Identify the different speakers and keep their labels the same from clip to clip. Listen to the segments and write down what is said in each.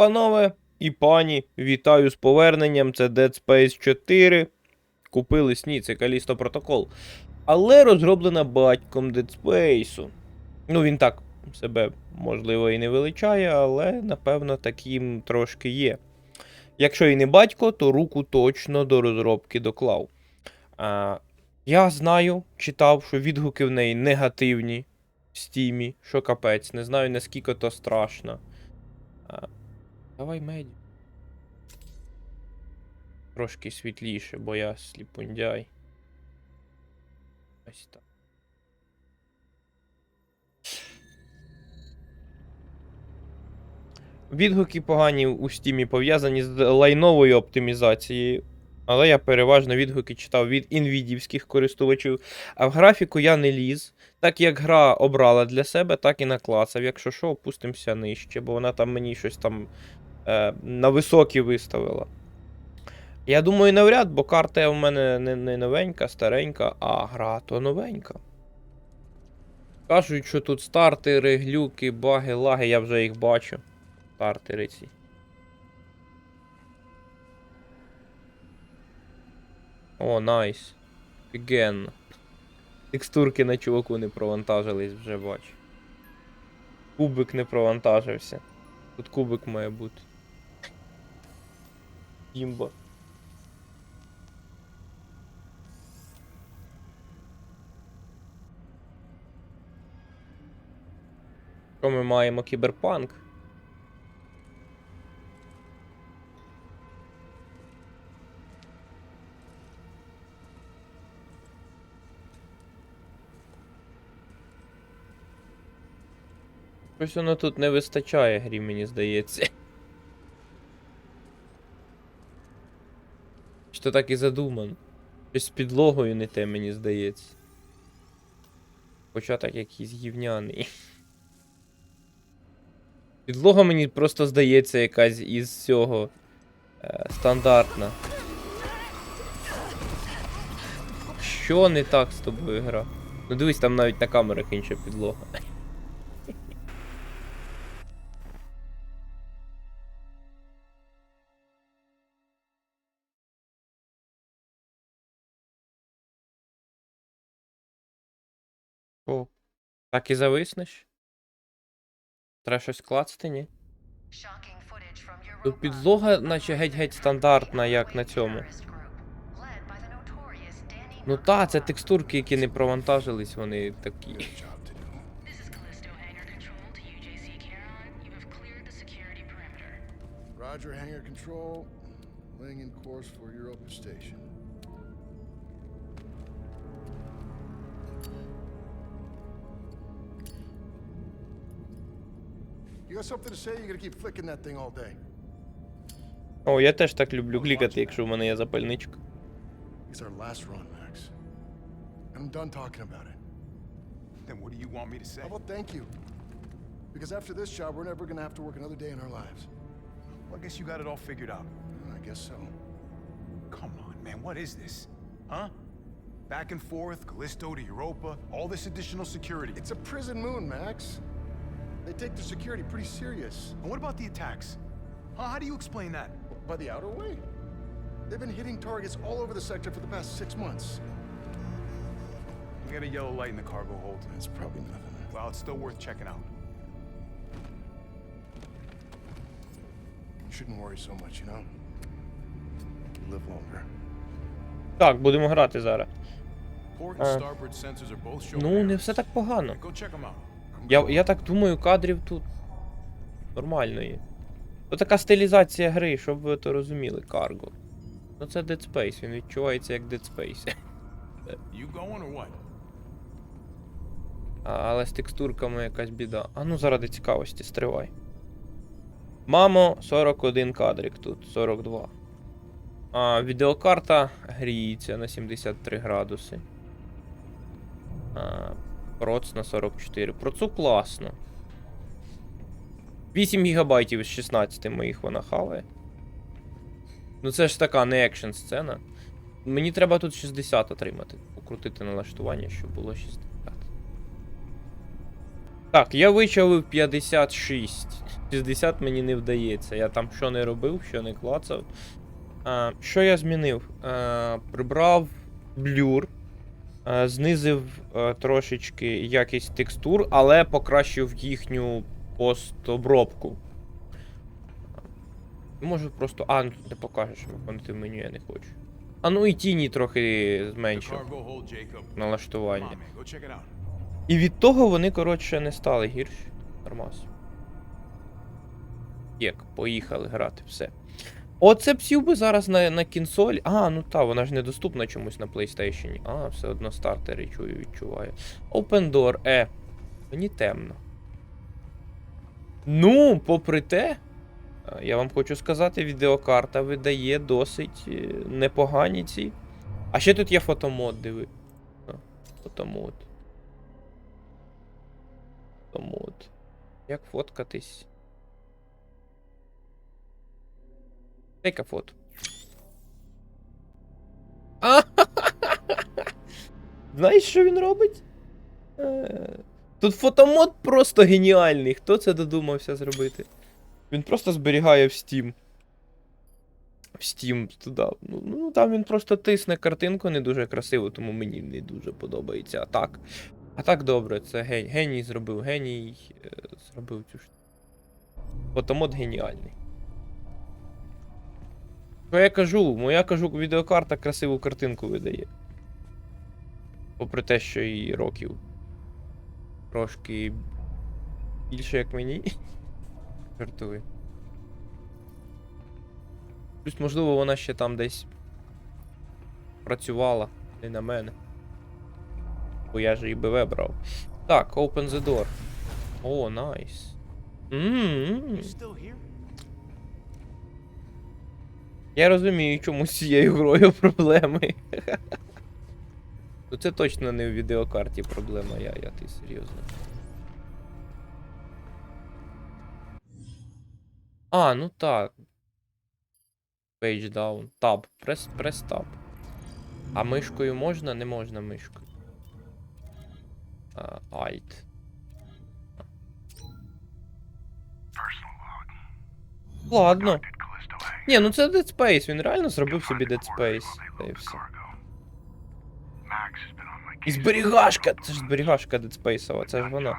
Speaker 1: Панове і пані, вітаю з поверненням. Це Dead Space 4. Купили сні, це Callisto Protocol. Але розроблена батьком Dead Space. Ну, він так себе, можливо, і не величає, але напевно таким трошки є. Якщо і не батько, то руку точно до розробки доклав. А, я знаю, читав, що відгуки в неї негативні в стімі, що капець, не знаю наскільки то страшно. Давай меді. Трошки світліше, бо я сліпундяй. Ось так. Відгуки погані у стімі пов'язані з лайновою оптимізацією. Але я переважно відгуки читав від інвідівських користувачів. А в графіку я не ліз. Так як гра обрала для себе, так і наклацав. Якщо що, опустимося нижче, бо вона там мені щось там на високі виставила. Я думаю, навряд, бо карта у мене не, не новенька, старенька, а гра то новенька. Кажуть, що тут стартери, глюки, баги, лаги, я вже їх бачу. Стартери ці. О, найс. Офігенно. Текстурки на чуваку не провантажились, вже бачу. Кубик не провантажився. Тут кубик має бути. Імба. Що ми маємо кіберпанк? Щось воно тут не вистачає грі, мені здається. Що так і задумано. Щось з підлогою не те, мені здається. Початок якийсь гівняний. Підлога мені просто здається якась із цього е, стандартна. Що не так з тобою гра? Ну дивись, там навіть на камерах інша підлога. О, так і зависнеш? Треба щось клацати, ні? Тут підлога, наче геть-геть стандартна, як на цьому. Ну та, це текстурки, які не провантажились, вони такі.
Speaker 2: Roger, hangar control. Laying in course for Europa Station. You got something to say? You're gonna keep flicking that thing all day.
Speaker 1: О, я теж так люблю клікати, якщо в мене є запальничка.
Speaker 2: It's our last run, Max. And I'm done talking about it.
Speaker 3: Then what do you want me to say?
Speaker 2: How about thank you? Because after this job, we're never gonna have to work another day in our lives.
Speaker 3: Well, I guess you got it all figured out.
Speaker 2: I guess so.
Speaker 3: Come on, man, what is this? Huh? Back and forth, Callisto to Europa, all this additional security.
Speaker 2: It's a prison moon, Max. They take their security pretty serious.
Speaker 3: And what about the attacks? Huh? How do you explain that?
Speaker 2: By the outer way. They've been hitting targets all over the sector for the past six months.
Speaker 3: We got a yellow light in the cargo hold.
Speaker 2: That's probably nothing.
Speaker 3: Well, it's still worth checking out.
Speaker 2: You shouldn't worry so much, you know? You live longer.
Speaker 1: Так, будемо грати зараз.
Speaker 3: Port and
Speaker 1: Uh,
Speaker 3: starboard sensors are both showing
Speaker 1: Ну, не
Speaker 3: errors.
Speaker 1: все так погано.
Speaker 3: Go check them out.
Speaker 1: Я, я так думаю, кадрів тут нормально є. Ось така стилізація гри, щоб ви то розуміли, карго. Ну це Dead Space, він відчувається як Dead Space.
Speaker 3: You going or what?
Speaker 1: А, але з текстурками якась біда. А ну заради цікавості, стривай. Мамо, 41 кадрик тут, 42. А, відеокарта гріється на 73 градуси. А, проц на 44. Процу класно. 8 гігабайтів з 16 моїх вона хаває. Ну це ж така не екшн сцена. Мені треба тут 60 отримати. Покрутити налаштування, щоб було 60. Так, я вичавив 56. 60 мені не вдається. Я там що не робив, що не клацав. А, що я змінив? А, прибрав блюр, знизив трошечки якість текстур, але покращив їхню постобробку. Можу просто. А, ну тут не покажеш, виконати меню я не хочу. А ну і тіні трохи зменшив налаштування. І від того вони, коротше, не стали гірші. Нормас. Як, поїхали грати, все. Оце б сів би зараз на, на кінсоль. А, ну та, вона ж недоступна чомусь на PlayStation. А, все одно стартери чую, відчуваю. Open Door, е. Мені темно. Ну, попри те, е, я вам хочу сказати, відеокарта видає досить е, непогані ці. А ще тут є фотомод, диви. Фотомод. Тому. Як фоткатись? Дай-ка фото. А! Знаєш, що він робить? Е, Тут фотомод просто геніальний. Хто це додумався зробити? Він просто зберігає в Steam. В Steam туди. Ну, ну там він просто тисне картинку не дуже красиво, тому мені не дуже подобається. А так. А так добре, це геній, геній зробив, геній е, зробив цю штуку. Фотомод геніальний. Що я кажу? Моя кажу, відеокарта красиву картинку видає. Попри те, що і років. Трошки більше, як мені. Жартую. Плюс, можливо, вона ще там десь працювала, не на мене. Бо я ж і БВ брав. Так, open the door. О, найс. Ммм. Я розумію, чому з цією грою проблеми. Ну це точно не в відеокарті проблема, я, я ти серйозно. А, ну так. Page down. Tab. Прес, прес tab. А мишкою можна? Не можна мишкою. А, Alt. Ладно. Ні, ну це Dead Space, він реально зробив собі Dead Space. Та і все. І зберігашка! Це ж зберігашка Dead Space, це ж вона.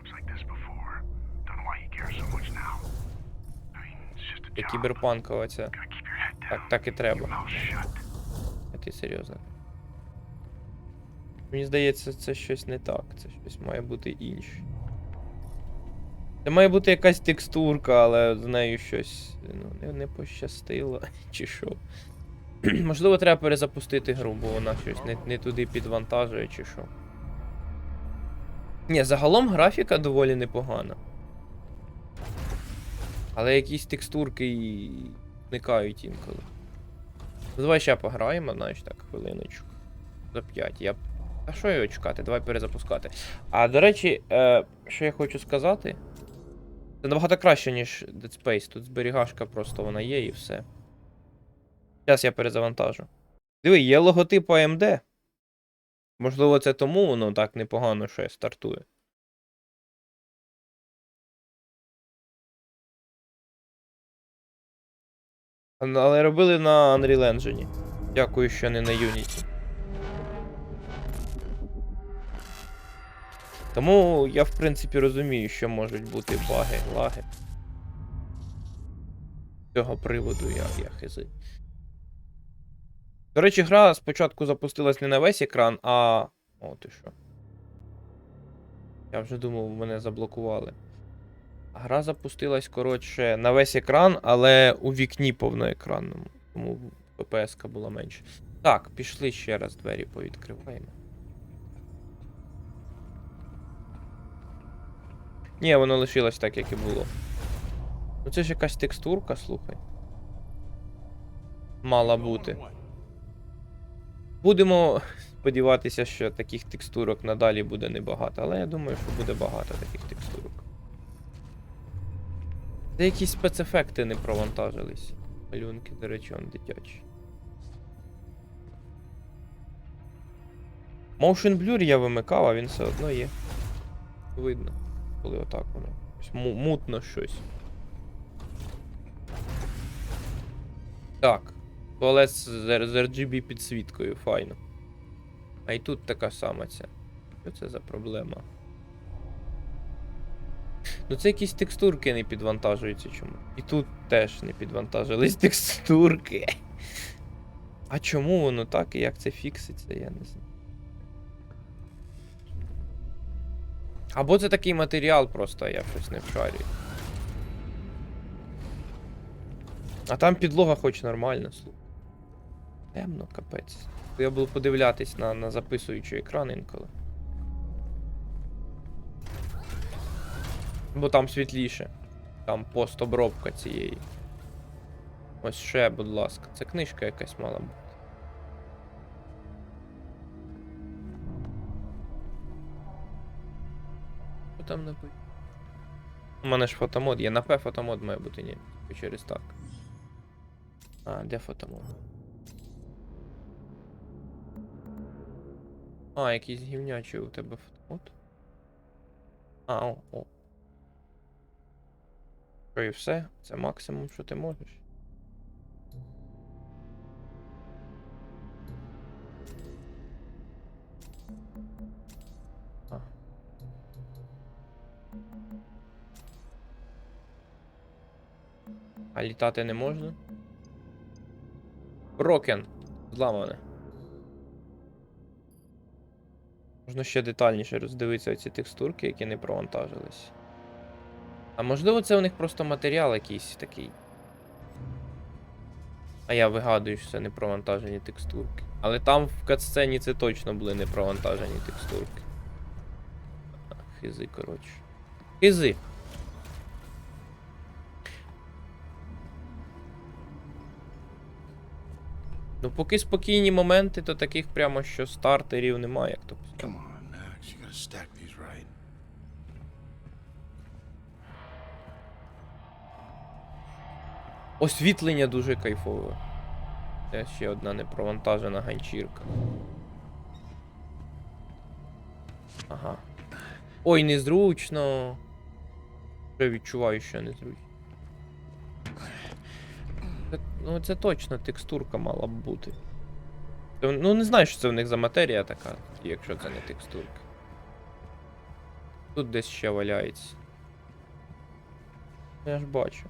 Speaker 1: Як кіберпанкова ця. Так, так і треба. А ти серйозно. Мені здається, це щось не так. Це щось має бути інше. Це має бути якась текстурка, але з нею щось ну, не, не пощастило, чи що. Можливо, треба перезапустити гру, бо вона щось не, не туди підвантажує, чи що. Ні, загалом графіка доволі непогана. Але якісь текстурки і зникають інколи. Ну, Давай ще пограємо, знаєш, так, хвилиночку. За 5. Я... А що його чекати? Давай перезапускати. А до речі, е, що я хочу сказати. Це набагато краще, ніж Dead Space. Тут зберігашка просто вона є і все. Зараз я перезавантажу. Диви, є логотип AMD. Можливо, це тому воно так непогано ще стартує. Але робили на Unreal Engine. Дякую, що не на Unity. Тому я, в принципі, розумію, що можуть бути баги, лаги. З цього приводу я, я хизи. До речі, гра спочатку запустилась не на весь екран, а. О, ти що. Я вже думав, мене заблокували. Гра запустилась, коротше, на весь екран, але у вікні повноекранному. Тому ППС була менше. Так, пішли ще раз двері повідкриваємо. Ні, воно лишилось так, як і було. Ну це ж якась текстурка, слухай. Мала бути. Будемо сподіватися, що таких текстурок надалі буде небагато, але я думаю, що буде багато таких текстурок. Де якісь спецефекти не провантажились. Малюнки, до речі, он дитячі. Motion Blur я вимикав, а він все одно є. Видно, коли отак воно. Мутно щось. Так. Туалет з, з RGB підсвіткою, файно. А і тут така сама ця. Що це за проблема? Ну це якісь текстурки не підвантажуються чому. І тут теж не підвантажились текстурки. А чому воно так і як це фікситься, я не знаю. Або це такий матеріал просто, я щось не вшарюю. А там підлога хоч нормальна, слухай. Темно, капець. Я буду подивлятись на, на записуючий екран інколи. Бо там світліше. Там постобробка цієї. Ось ще, будь ласка. Це книжка якась мала бути. Що там написано? У мене ж фотомод, є на П фотомод має бути, ні. Через так. А, де фотомод? А, якийсь гівнячий у тебе фотомод? А, о, о. Що і все? Це максимум, що ти можеш. А літати не можна? Брокен. Зламане. Можна ще детальніше роздивитися ці текстурки, які не провантажились. А можливо, це у них просто матеріал якийсь такий. А я вигадую, що це не провантажені текстурки. Але там в катсцені це точно були не провантажені текстурки. Хизи, коротше. Хизи. Ну, поки спокійні моменти, то таких прямо що стартерів немає, як то.
Speaker 2: Come on, Max. You gotta stack these right.
Speaker 1: Освітлення дуже кайфове. Це ще одна непровантажена ганчірка. Ага. Ой, незручно. Вже відчуваю, що незручно. Ну це точно текстурка мала б бути. Ну не знаю, що це в них за матерія така, якщо це не текстурка. Тут десь ще валяється. Я ж бачу.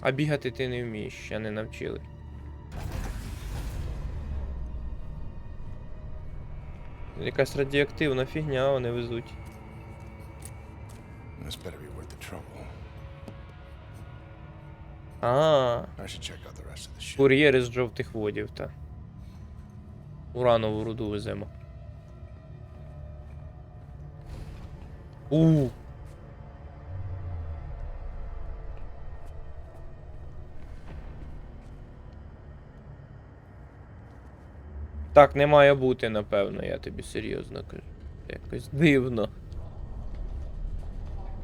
Speaker 1: А бігати ти не вмієш, ще не навчили. Якась радіоактивна фігня вони везуть.
Speaker 2: This better be worth the trouble.
Speaker 1: А,
Speaker 2: I should check out the rest of the ship.
Speaker 1: кур'єри з жовтих водів, та. Уранову руду веземо. У. Так не має бути, напевно, я тобі серйозно кажу. Якось дивно.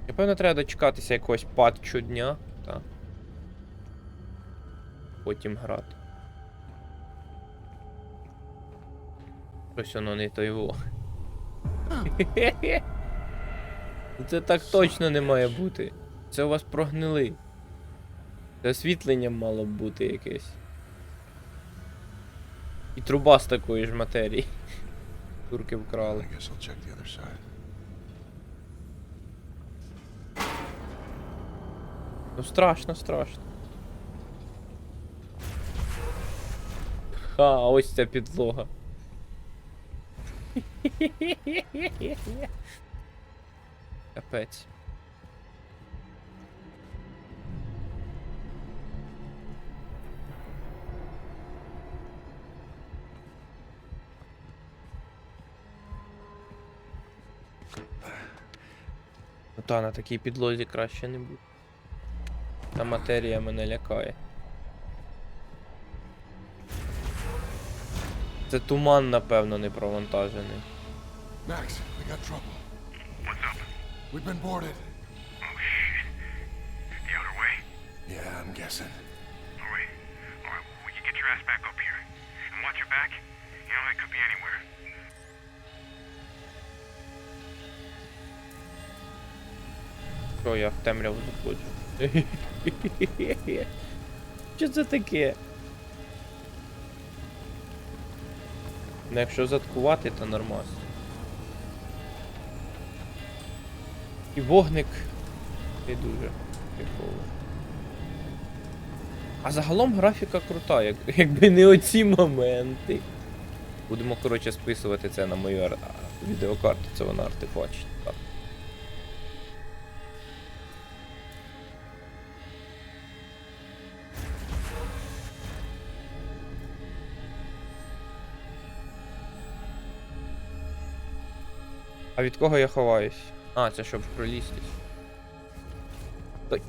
Speaker 1: Напевно, треба дочекатися якогось патчу дня, так. Потім грати. Щось воно не той во. Це так точно не має бути. Це у вас прогнили. Це освітленням мало б бути якесь. І труба з такої ж матерії. Турки вкрали. Ну страшно, страшно. Ха, ось ця підлога. Капець. Та на такій підлозі краще не буде. Та матерія мене лякає. Це туман, напевно, не провантажений.
Speaker 2: Max, we got trouble.
Speaker 3: What's up?
Speaker 2: We've been boarded.
Speaker 3: Oh, shit. The outer way?
Speaker 2: Yeah, I'm guessing.
Speaker 1: Що я в темряву заходжу? Що це таке? Ну, якщо заткувати, то нормас. І вогник. І дуже прикольно. А загалом графіка крута, як, якби не оці моменти. Будемо, коротше, списувати це на мою ар- відеокарту, це вона артефачить. А від кого я ховаюсь? А, це щоб пролізтись. Точно.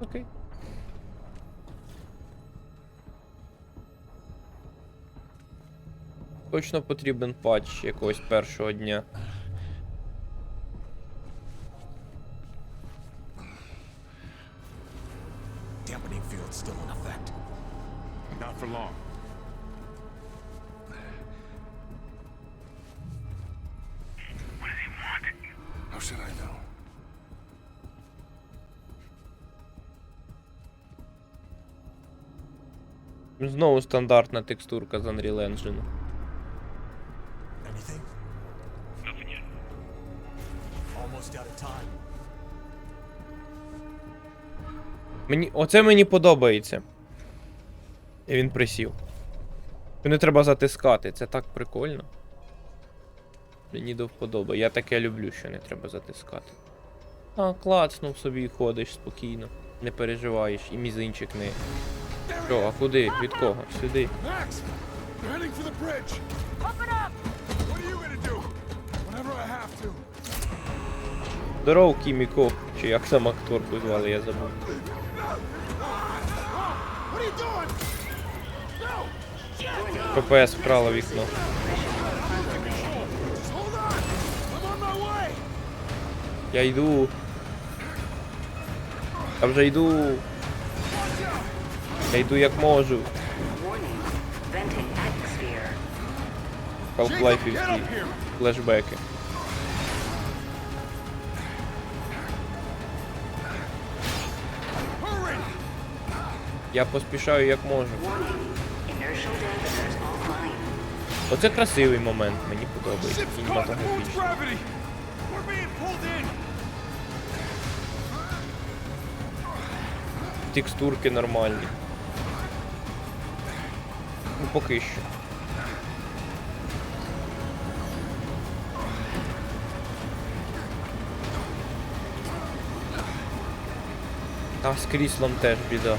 Speaker 1: Окей. Точно потрібен патч якогось першого дня.
Speaker 4: Dampening field still in effect.
Speaker 3: Not for long.
Speaker 2: How should I know?
Speaker 1: Знову стандартна текстурка з Unreal Engine.
Speaker 4: Anything? Nothing yet. Almost out of time.
Speaker 1: Мені. Оце мені подобається. І він присів. Не треба затискати, це так прикольно. Мені до вподоби. Я таке люблю, що не треба затискати. А, клацнув собі і ходиш спокійно. Не переживаєш, і мізинчик не. Що, а куди? Від кого? Сюди.
Speaker 2: Max! They're heading for the bridge!
Speaker 5: Open up!
Speaker 2: What are you gonna do? Whenever I have to.
Speaker 1: Здоров, Кіміко. Чи як там акторку звали, я забув. ППС вкрала вікно. Я йду. Я вже йду. Я йду як можу. Half-Life флешбеки. Я поспішаю як можу. Оце красивий момент, мені подобається.
Speaker 2: In!
Speaker 1: Текстурки нормальні. Ну поки що. А з кріслом теж біда.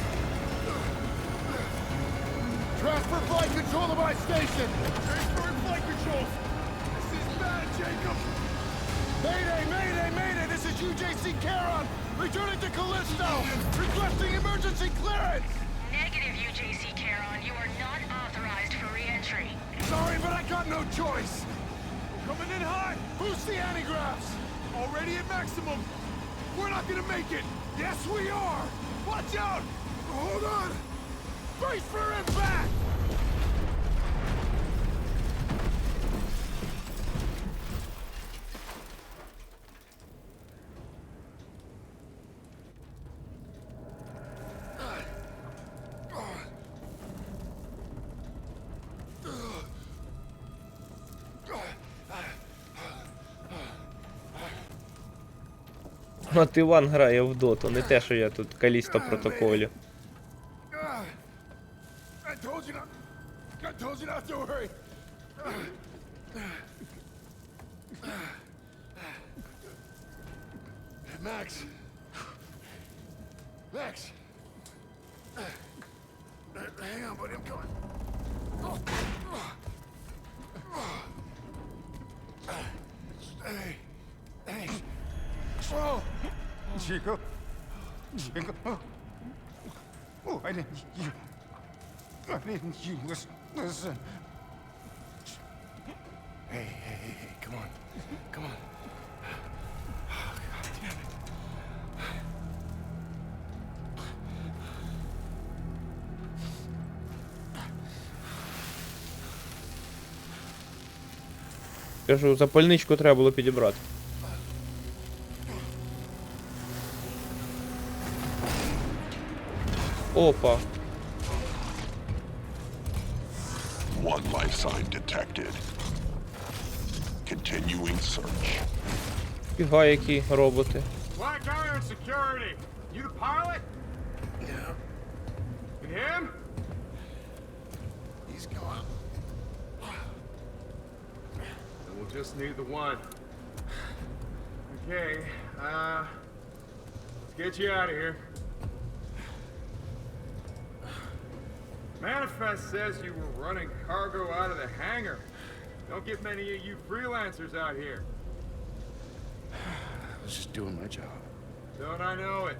Speaker 2: Transfer flight control to my station! Transferring flight control! This is bad, Jacob! Mayday, mayday, mayday! This is UJC Caron! Returning to Callisto! Requesting emergency clearance!
Speaker 5: Negative, UJC Charon. You are not authorized for re-entry.
Speaker 2: Sorry, but I got no choice! We're Coming in hot! Boost the antigraphs! Already at maximum! We're not gonna make it! Yes, we are! Watch out! Hold on! Brace for impact!
Speaker 1: От Тиван грає в доту, не те, що я тут калісто протоколю.
Speaker 3: Listen. Listen.
Speaker 2: Hey, hey, hey, hey, come on. Come on. Oh, God damn it.
Speaker 1: Кажу, запальничку треба було підібрати. Опа.
Speaker 6: sign detected. Continuing search.
Speaker 1: Фіга які роботи.
Speaker 3: Black Iron Security. You the pilot? Yeah. And him?
Speaker 2: He's gone.
Speaker 3: Then we'll just need the one. Okay, uh, let's get you out of here. Manifest says you were running cargo out of the hangar. Don't get many of you freelancers out here.
Speaker 2: I was just doing my job.
Speaker 3: Don't I know it?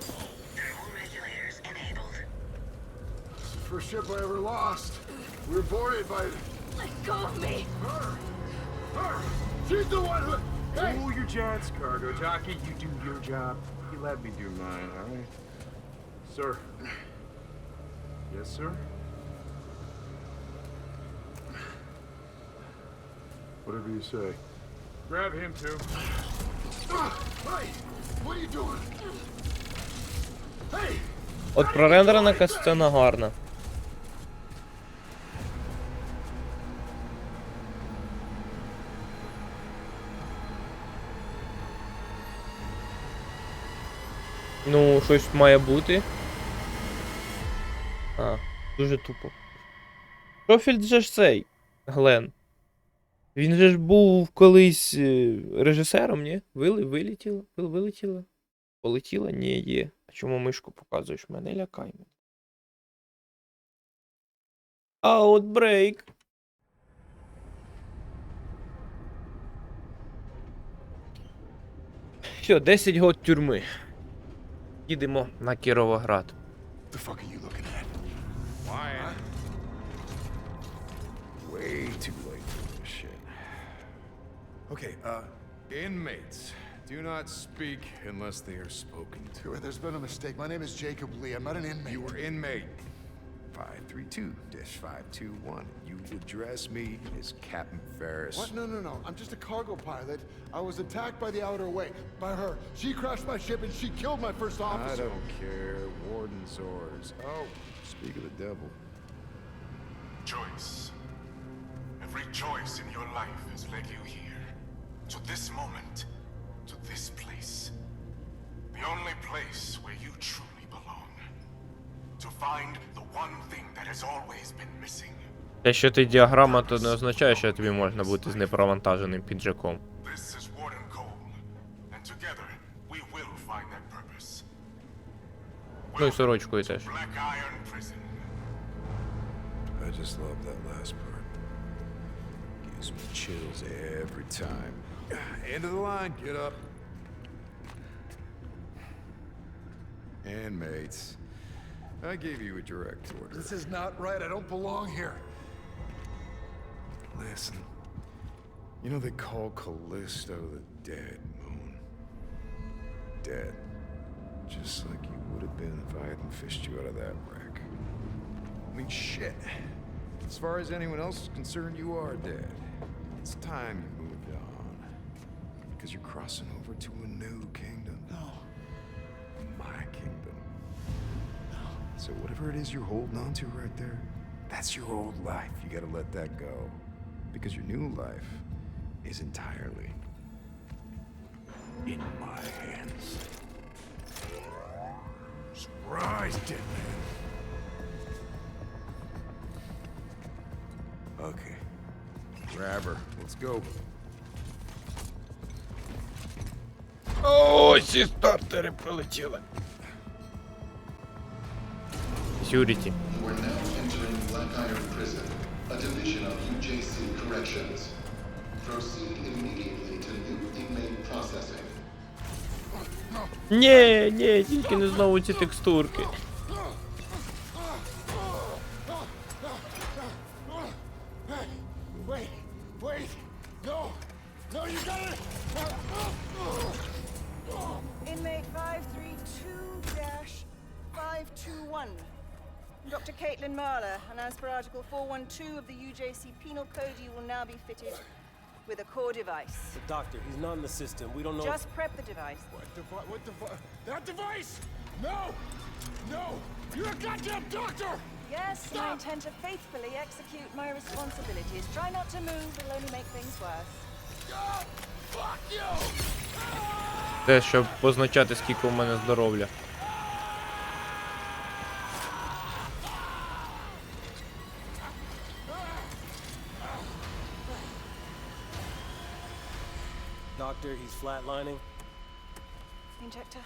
Speaker 5: Thermal regulators enabled.
Speaker 2: First ship I ever lost. We were boarded by
Speaker 5: Let go of me!
Speaker 2: her. Her. She's the one who. Hey!
Speaker 3: Cool your jets, cargo jockey. You do your job. You let me do mine, all right? Sir. Yes, sir? Whatever you say. Grab him, too.
Speaker 2: Ah, Hey! What are you doing? Hey!
Speaker 1: От прорендерена якась сцена гарна. Ну, щось має бути. Дуже тупо. Профіль же ж цей, Глен. Він же ж був колись е, режисером, ні? Вили, вилетіла? Вил, вилетіла? Полетіла? Ні, є. А чому мишку показуєш? Мене лякай. мене. Outbreak. Що, 10 год тюрми. Їдемо на Кіровоград.
Speaker 2: The fuck are you looking at?
Speaker 3: Wyatt.
Speaker 7: Way too late for this shit. Okay, uh, inmates. Do not speak unless they are spoken to.
Speaker 2: There's been a mistake. My name is Jacob Lee. I'm not an inmate.
Speaker 7: You were inmate 532-521. You address me as Captain Ferris.
Speaker 2: What? No, no, no. I'm just a cargo pilot. I was attacked by the outer way. By her. She crashed my ship and she killed my first officer.
Speaker 7: I don't care. Warden's orders. Oh, speak of the devil.
Speaker 6: Choice. Every choice in your life has led you here. To this moment. To this place. The only place where you truly belong. To find the one thing that has always been missing.
Speaker 1: Те, що ти діаграма, то не означає, що тобі можна бути з непровантаженим піджаком.
Speaker 6: This is Warden Cole. And together, we will find that purpose.
Speaker 1: Ну і сорочкою теж.
Speaker 7: Just love that last part. Gives me chills every time. End of the line, get up. Inmates. I gave you a direct order.
Speaker 2: This is not right. I don't belong here.
Speaker 7: Listen. You know they call Callisto the dead moon. Dead. Just like you would have been if I hadn't fished you out of that wreck. I mean, shit. As far as anyone else is concerned, you are dead. It's time you moved on. Because you're crossing over to a new kingdom.
Speaker 2: No.
Speaker 7: My kingdom. No. So whatever it is you're holding on to right there, that's your old life. You gotta let that go. Because your new life is entirely in my hands. Surprise, dead man. Okay. Grab her. Let's go.
Speaker 1: О, всі стартери полетіли. Сюріті.
Speaker 8: We're now entering Black Iron Prison, a division of UJC Corrections. Proceed immediately to new inmate processing.
Speaker 1: Ні, ні, тільки не знову ці текстурки.
Speaker 9: 2 of the UJC Penal Code, you will now be fitted with a core device.
Speaker 4: The doctor, he's not in the system. We don't know.
Speaker 9: Just prep the device.
Speaker 2: What device? What device? That device! No! No! You're a goddamn doctor!
Speaker 9: Yes, Stop! I intend to faithfully execute my responsibilities. Try not to move, it'll only make things worse.
Speaker 2: God, fuck you!
Speaker 1: Те, щоб позначати, скільки у мене здоров'я.
Speaker 4: Doctor, he's flatlining.
Speaker 9: Injector.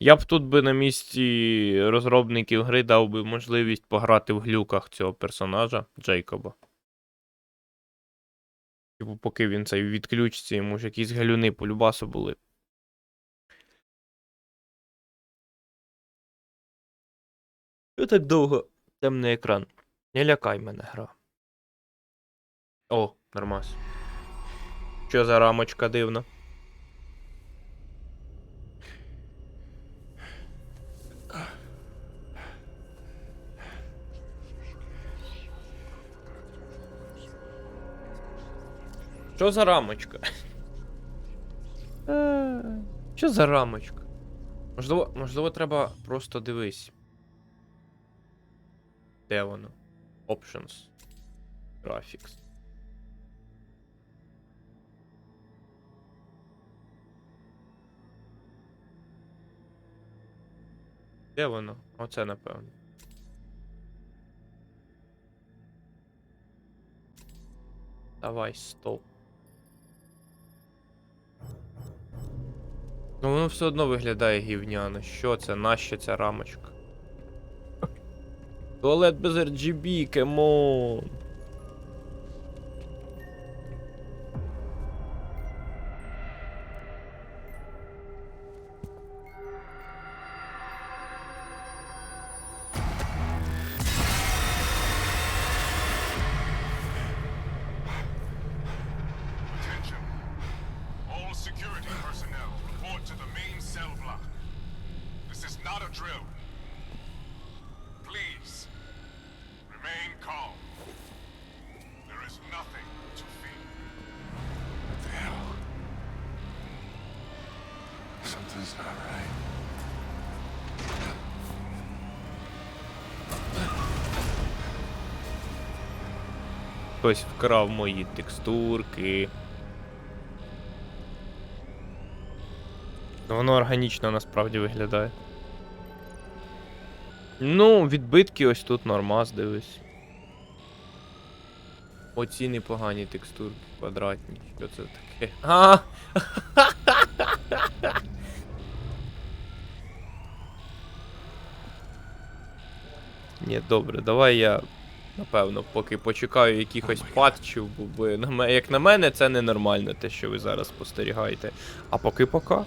Speaker 1: Я б тут би на місці розробників гри дав би можливість пограти в глюках цього персонажа Джейкоба. Типу, поки він цей відключиться, йому ж якісь галюни по любасу були. Що так довго? Темний екран. Не лякай мене, гра. О, нормас. Що за рамочка дивна? Що за рамочка? Е, Що за рамочка? Можливо, можливо, треба просто дивись. Де воно? Options. Graphics. Де воно? Оце напевно. Давай, стоп. Ну воно все одно виглядає гівняно. Що це? Нащо ця рамочка? Туалет без RGB, кемон.
Speaker 7: Something's not right.
Speaker 1: Хтось вкрав мої текстурки. Воно органічно насправді виглядає. Ну, відбитки ось тут нормас, дивись. Оці непогані текстурки квадратні. Що це таке? А! Ні, добре, давай я Напевно, поки почекаю якихось патчів, бо- як на мене, це ненормально, те, що ви зараз спостерігаєте. А поки пока.